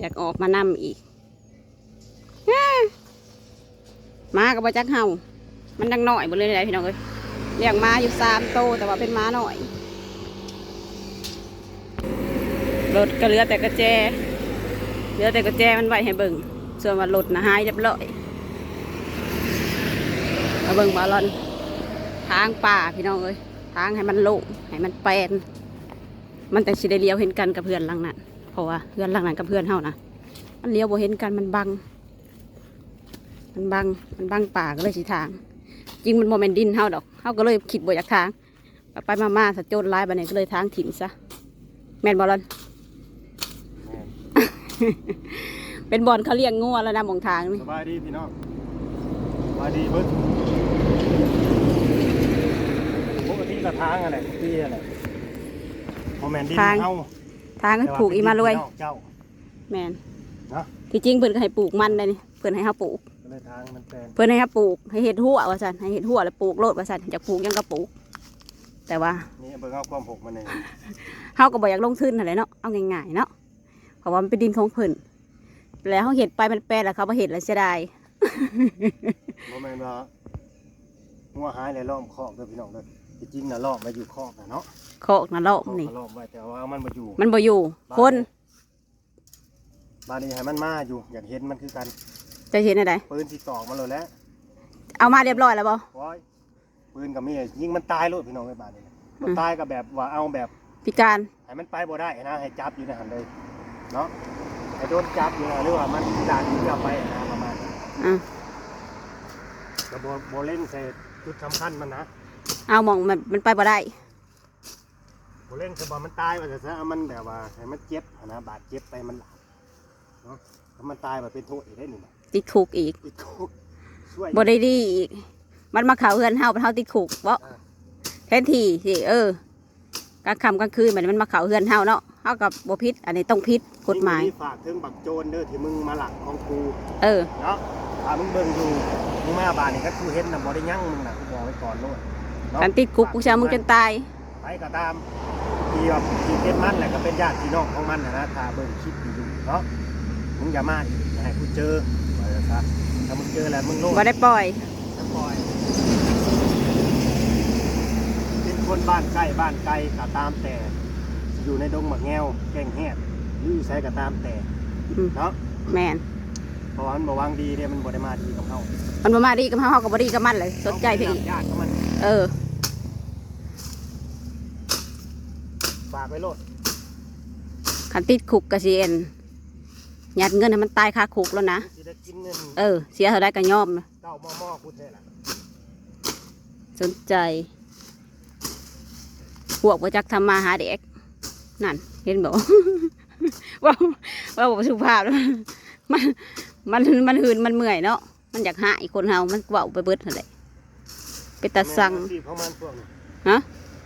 อยากออกมานำอีกมากับจักเฮามันดังหน่อยหมดเลยได้พี่น้องเอ้ยเลี้ยงมาอยู่สามโตวแต่ว่าเป็นม้าหน่อย รถก็เหลือแต่กระแจเหลือแต่กระแจมันไว้ให้เบิ่งส่วนว่ารถนะหายเรียบร้อยมาเบิ่งบอลอนทางป่าพี่น้องเอ้ยทางให้มันโล่งให้มันแปลนมันแต่สิได้เลี้ยวเห็นกันกับเพื่อนลังนั้น เพราะว่าเพื่อนหลังนั้นกับเพื่อนเฮานะมันเลี้ยวบ่เห็นกันมันบัง มันบังมันบังป่าก็เลยสิทาง จริงมันโมเมนดินเฮาดอกเฮาก็เลยคิดบ่อยากทาง ไปไปมามาสะโจนร้ายบัดนี้ก็เลยทางถิ่มซะแม่นบอลลอนเป็นบอลเขาเลี้ยงงัวแล้วนะหมองทางนี่สบายดีพี่น้องสบายดีเบิดปกติกระทางอะไรปกติอะไรโมแมนดินเฮา ทางให้ปลูกอีมารวยแต่เป็นดินพี่น้องเจ้าแม่นเนาะที่จริงเพิ่นก็ให้ปลูกมันได้นี่เพิ่นให้เฮาปลูกก็เลยทางมันแปลนเพิ่นให้เฮาปลูกให้เฮ็ดหัวว่าซั่นให้เฮ็ดหัวแล้วปลูกโลดว่าซั่นอยากปลูกหยังก็ปลูก แต่ว่านี่เบิ่งเอาความหกมันเองเฮาก็บ่อยากลงทุนนั่นแหละเนาะเอาง่ายๆเนาะเพราะว่ามันเป็นดินของเพิ่นแล้วเฮาเฮ็ดไปมันแปลแล้วเขาบ่เฮ็ดแล้วเสียดายโมแมนว่างัวหายเลยล้อมคอกเด้อพี่น้องเด้อ ที่จริงน่ะล้อมไว้อยู่คอกน่ะเนาะโคกน่ะเลาะคอกนี่ก็ล้อมไว้แต่ว่ามันมาอยู่ มันบ่อยู่ คนบ้านนี้ให้มันมาอยู่อยากเห็นมันคือกันจะเห็นอะไรปืนที่ตอกมาเลยแหล้วเอามาเรียบร้อยแล้วบ่ว้ายปืนกับมีดยิงมันตายโลดพี่น้องไอ้บ้านนี้นะมันตายกับแบบว่าเอาแบบพิการให้มันไปบ่ได้นะให้จับอยู่ในหันเลยเนาะให้โดนจับอยู่นะหรือว่ามันด่านที่เอาไปนะประมาณนั้นอะแต่โบโบเล่นใส่จุดสำคัญมันนะ เอาหมองมันมันไปบ่ได้โบเล่นคือบอมันตายว่าจะซะเอามันแบบว่าให้มันเจ็บนะบาดเจ็บไปมันหลับเนาะถ้ามันตายแบบเป็นโทษอีกได้หนึ่งติดคุกอีกติดคุกช่วยบ่ได้ดีอีก มันมาเข่าเฮือนเฮาเฮาติดคุกบ่แทนที่สิเออกลางค่ำกลางคืนมันมันมาเข่าเฮือนเฮาเนาะเฮากับบ่ผิดอันนี้ต้องผิดกฎหมาย นี่ฝากถึงบักโจรเด้อที่มึงมาหลักของกูเออ เนาะถ้ามึงเบิ่งอยู่มึงมาบ้านนี่ก็กูเห็นนะบ่ได้ยั่งมึงนะกูบอกไว้ก่อนโลด เนาะการติดคุกกูจะเอามึงจนตาย ไปก็ตามที่ว่าที่เป็นมันแหละก็เป็นญาติพี่น้องของมันนะนะถ้าเบิ่งคลิปอยู่เนาะมึงอย่ามาอีกอย่าให้กูเจอว่าจะซะถ้ามึงเจอแล้วมึงโลดบ่ได้ปล่อย จะปล่อยเป็นคนบ้านใกล้บ้านไกลก็ตามแต่อยู่ในดงหมักแงวแกงแหดหรืออยู่ไสก็ตามแต่อืม เนาะแม่นเพราะว่ามันบ่วางดีเด้มันบ่ได้มาดีกับเฮามันบ่มาดีกับเฮาเฮาก็บ่ดีกับมันเลยสนใจเพียงอีกญาติของมัน เออากไว้โลดคันติดคุกก็สิเอ็นยัดเงินให้มันตายคาคุกแล้วนะ สิได้กินเงินเออ เสียเท่าใดก็ยอมนะเก้าหม้อหม้อกูแท้ล่ะสนใจ พวกบ่จักทำมาหาเด็ก นั่น เห็นบอก ว่าว่าบอกสุภาพแล้วมัน มัน มันหืนมันเมื่อยเนาะ มันอยากหาอีกคนเฮามันเว้าไปเบิดนั่นแหละไปตัดสั่ง อาชีพของมันพวกนี้ฮะ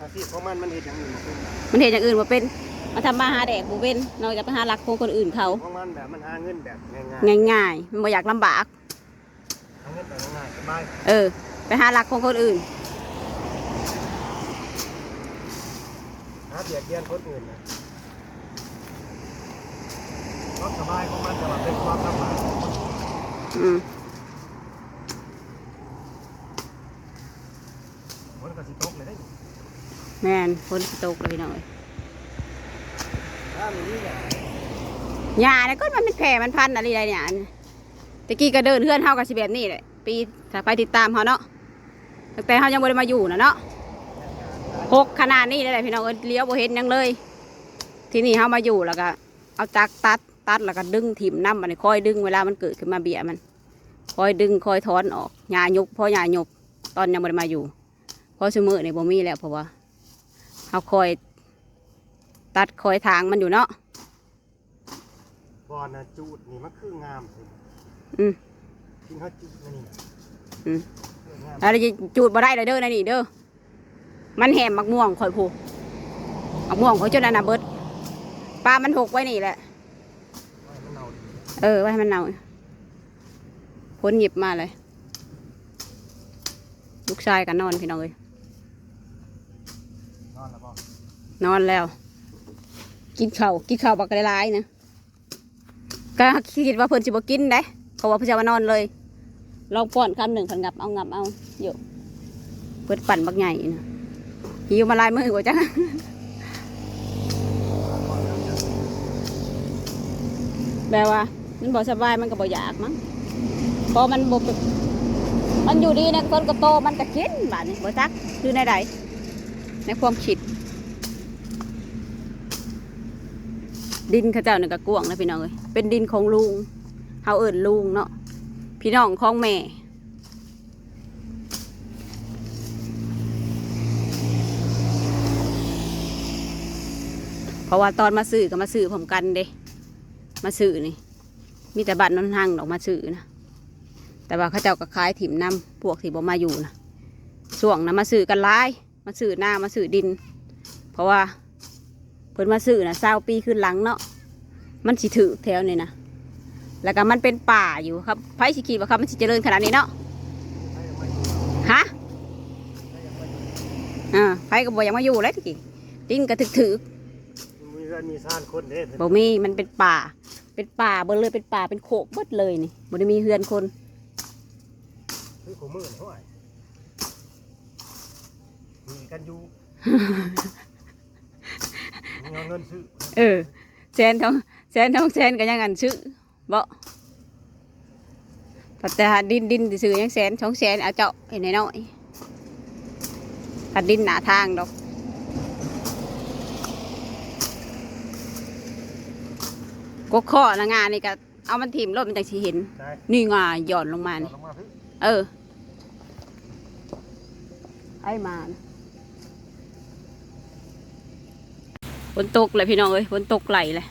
อาชีพของมันมันเฮ็ดอย่างอื่นบ่เป็นมันเห็นอย่างอื่นมาเป็นมาทำมาหาแดกบ่เป็นนอกจากไปหาหลักของคนอื่นเขาของมันแบบมันหาเงินแบบง่ายง่ายๆมันบ่อยากลำบากๆหาเงินแบบง่ายๆสบายเออ ไปหาหลักของคนอื่น หาเบียดเบียนคนอื่นนะความสบายของมันแต่ว่าเป็นความลำบากของคนอืม คนก็สิตกเลยได้ แม่นฝนตกเลยพี่อยถ้ามีนี่แหญ้าเนี่ยก็มันเป็นแผลมันพันอะไรเนี่ยอันตะกี้ก็เดินเฮือนเฮากับสิแบบนี้แหละปีถ้าไปติดตามเฮาเนาะตั้งแต่เฮายังบ่ได้มาอยู่นะเนาะหกขนาดนี้เลยพี่น้องเอ้ยเลี้ยวโบเห็นยังเลย ที่นี่เฮามาอยู่แล้วก็เอาจักรตัดตัดแล้วก็ดึงถิ่มน้ำมันคอยดึงเวลามันเกิดขึ้นมาเบียมันคอยดึงคอยถอนออกหญ้ายุบเพราะหญ้ายุบตอนยังบ่ได้มาอยู่เพราะซุมื้อนี่บ่มีแล้วเพราะว่า เฮาคอยตัดคอยทางมันอยู่เนาะบอนนะจูดนี่มันคืองามสิอืมกินเขาจูดนะนี่นะอืมเอองามแล้วจะจูดบ่ได้เลยเด้อนะนี่เด้อมันแหมมักม่วงข่อยผูมักม่วงข่อยจนอันน่ะเบิดปลามันหกไว้นี่แหละไว้มันเน่าดีเออไว้ให้มันเน่าพ้นหยิบมาเลย ลูกชายกันนอนพี่น้องเอ้ย นอนแล้วบ่ นอนแล้ว กินข้าวกินข้าวบักหลายๆนะก็คิดว่าเพิ่นสิบ่กินได้เขาว่าเพิ่นจะมานอนเลยลองป้อนคำหนึ่งเพิ่นงับเอางับเอาอยู่เพิ่นปั่นบักใหญ่นะหิวมาลายมือกว่าจังแบบว่ามันบ่สบายมันก็บ่อยากมั้งเพราะมันบ่มันอยู่ดีในคนก็โตมันก็กินบาดนี้บ่จักคือในใดในความคิด ดินข้าเจ้านี่ก็กวางนะพี่น้องเอ้ยเป็นดินของลุงเฮาเอิ้นลุงเนาะพี่น้องของแม่เพราะว่าตอนมาซื้อก็มาซื้อผมกันเด้ มาซื้อนี่ มีแต่บัตรนนทางดอกมาซื้อนะ แต่ว่าเขาเจ้าก็ขายถิ่มน้ำพวกที่บมาอยู่นะช่วงนะมาซื้อกันหลาย มาซื้อหน้ามาซื้อดิน เพราะว่า เพิ่นมาซื้อนะเศร้าปีขึ้นหลังเนาะมันสิถือแถวนี่นะแล้วก็มันเป็นป่าอยู่ครับไผสิคิดว่าครับมันสิเจริญขนาดนี้เนาะฮะอ่าไผก็บ่อยังมาอยู่เลยทีกี้ดินก็ถึกถือมีเรือนมีซ่านคนเด้บ่มีมันเป็นป่า เป็นป่าเบิดเลยเป็นป่าเป็นโขกเบิดเลยนี่บ่ได้มีเฮือนคนคือขมือเท่าไหร่มีกันอยู่มี เอาเงินซื้อเออแสนทองแสนทองแสนก็ยังอันซื้อบ่ปัตตาดินดินซื้อยังแสนสองแสนเอาเจาะไอ้น้อยๆถ้าดินหนาทางดอกก็ข้อละงานนี่ก็เอามันถิ่มรถมันจังสิเห็น ได้นี่งาหย่อนลงมานี่ ลงมาพี่ เออ ไอ้มานะ ฝนตกเลยพี่น้องเอ้ยฝนตกไหลเลย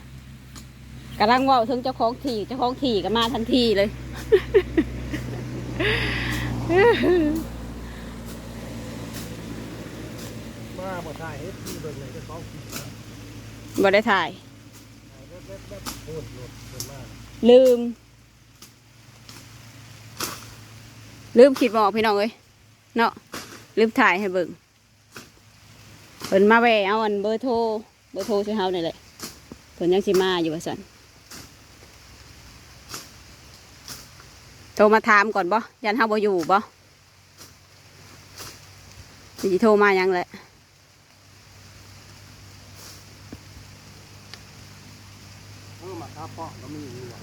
กำลังว่าถึงเจ้าของที่เจ้าของที่ก็มาทันทีเลยมาบ่ได้เฮ็ดที่เบิ่งเลยจะต้องกินนะบ่ได้ถ่ายลืม ลืมคิดบออกพี่น้องเอ้ยเนาะลืมถ่ายให้เบิ่งเพิ่นมาแวะเอาอันเบอร์โทร บอร์โทรช่วยเฮานี่แหละเพิ่นยังสิมาอยู่ว่าซั่นโทรมาถามก่อนบ่ยันเฮาบ่อยู่บ่สิโทรมายังแหละเออมาคาป้อก็มีอยู่ว่ะ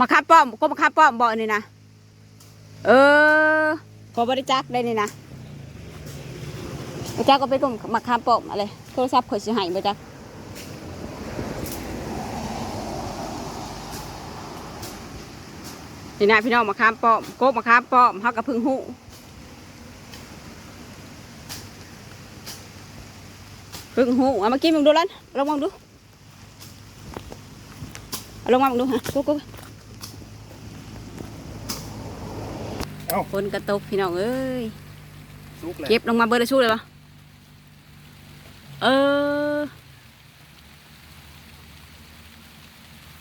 มาคับป้อมก็มาคับป้อมบ่นี่นะเออขอบริจักได้นี่นะ บริจักก็ไปกลมมาคับป้อมอะไรโทรศัพท์ข่อยสิให้บริจักนี่นะพี่น้องมาข้ามป้อมโกบมาข้ามป้อมเฮากับพึ่งหูพึ่งหูเอามากินมึงดูลันลองมองดูเอาลงมามึงดูฮะกูกูเอ้าฝนกระตกพี่น้องเอ้ยสุกเลยเก็บลงมาเบอร์ละชูเลยปะ เออ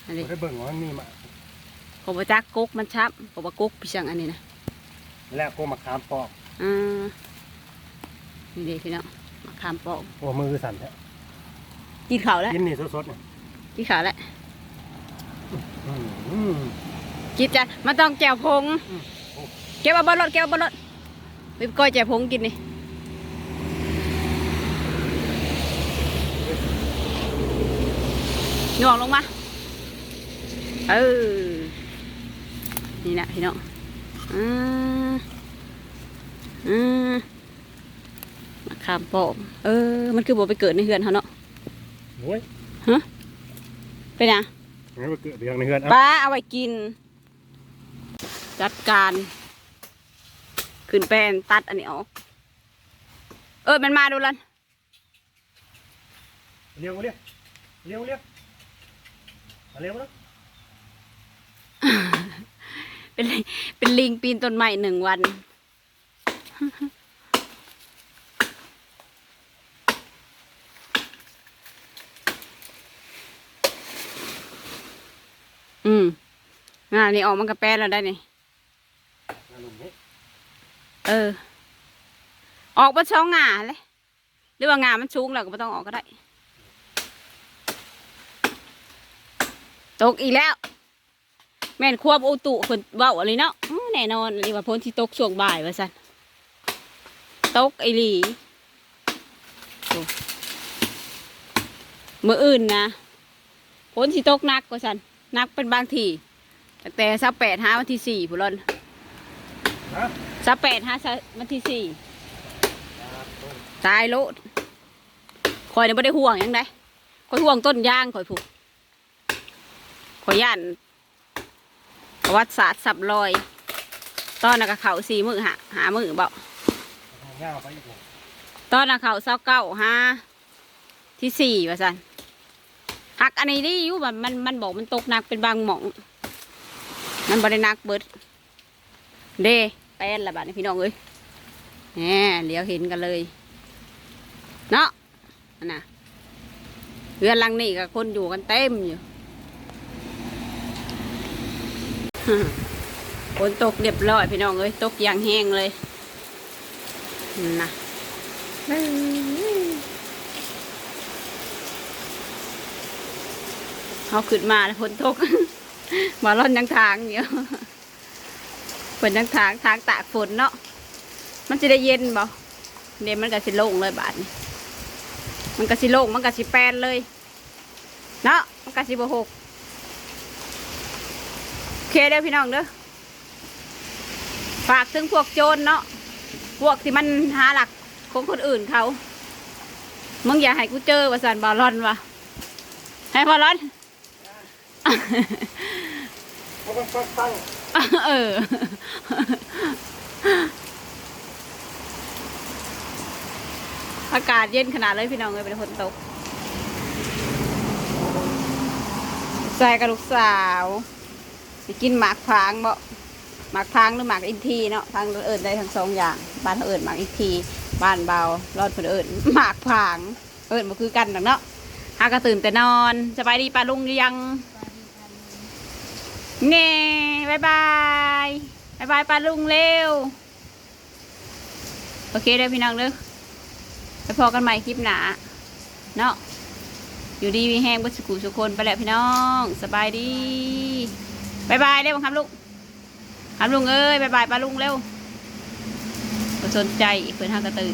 อันนี้บ่ได้เบิ่งว่ามันมีมาผมว่าจักกกมันชับผมว่ากกพี่ช่างอันนี้นะแล้วก็มาคามป้ออ่านี่เด็พี่น้องมาขามปอกหัวมือสั่นแท้กินข้าวแล้วกินนี่สดๆนี่กินข้าวแล้วอืมกินจ้ะมันต้องแจ่วพงอืมโอ้เก็บเอาบนรถเก็บเอาบนรถไปก้อยแจ่วพงกินนี่ หน่วงลงมา เออ นี่นะพี่น้องอืมอืมมาขามปอกเออ มันคือบ่ไปเกิดในเฮือนเขาเนาะโอ้ยเป็นไงงั้นมาเกิดเรื่องในเฮือนป้าเอาไว้กิน จัดการขึ้นแป้นตัดอันนี้ออก เออ มันมาดูลันเลี้ยวเลี้ยวเลี้ยวเลี้ยว เอาเลี้ยวนะเป็นลิเป็นลิงปีนต้นไม้หนึ่งวัน อืมงานนี้ออกมันกระแป้นแล้วได้นี่งานลุมนี้เออ ออกมาช่องงาเลยหรือว่างามันสูงแล้วก็ไม่ต้องออกก็ได้ ตกอีกแล้ว แม่นควบอุตุคนเว้าอะไรเนาะอื้อแน่นอนเลยว่าพ้นที่ตกช่วงบ่ายว่าซั่นตกไอหลีโอ้มื้ออื่นนะพ้นที่ตกหนักกว่าซั่นหนักเป็นบางทีตั้งแต่สักแปดหาวันที่สี่พุ่นล่นฮะสักแปดหาวันที่สี่ตายโลดคอยเนี่ยไม่ได้ห่วงหยังไงคอยห่วงต้นยางคอยผูก คอยย่านประวัติศาสตร์สับลอยตอนนักเขาสี่มือหาหามือเบาเงาไปอีกหนึ่งตอนนักเขาเศร้าเก้าหาที่สี่ว่าสันหักอันนี้ดิยู่แบบมันมันบอกมันตกหนักเป็นบางหมอง มันบรินักเบิด เด้แป้นละบาดนี้พี่น้องเอ้ยแหมเดี๋ยวเห็นกันเลย เนาะน่ะเรือนลังนี่กับคนอยู่กันเต็มอยู่ ฝนตกเรียบร้อยพี่น้องเอ้ยตกอย่างแห้งเลยนะเขาขึ้นมาแล้วฝนตก มาล่อนยังทางอยู่ฝนยังทางทางตากฝนเนาะมันจะได้เย็นบ่เดี๋ยวมันก็สิโล่งเลยบาดนี้มันก็สิโล่งมันก็สิแปนเลย เนาะมันก็สิบหก เคเด้อพี่น้องเด้อฝากถึงพวกโจรเนาะพวกที่มันหาหลักของคนอื่นเขามึงอย่าให้กูเจอว่าสันบอลลอนวะให้บอลลอนเออออากาศเย็นขนาดเลยพี่น้องเลยเป็นฝนตกใส่กับลูกสาว ไปกินหมากพรางบ่หมากพรางหรือหมากอินทีเนาะทางเอิญได้ทั้งสองอย่าง บ้านเอิญหมากอินที บ้านเบารอดเพิ่นเอิญหมากพราง เอิญมาคือกันดังเนาะหากระตื่นแต่นอนสบายดีปลาลุงหรือยังเน่บายบายบายบายปลาลุงเร็ว โอเคเด้อพี่น้องเด้อไปพอกันใหม่คลิปหนาเนาะอยู่ดีมีแห้งบัสกุสุกคนไปแล้วพี่น้อง สบายดี บายบายเร็วครับลุงครับลุงเอ้ยบายบายปลาลุงเร็วสนใจอีกเพื่อนห้างกระตือ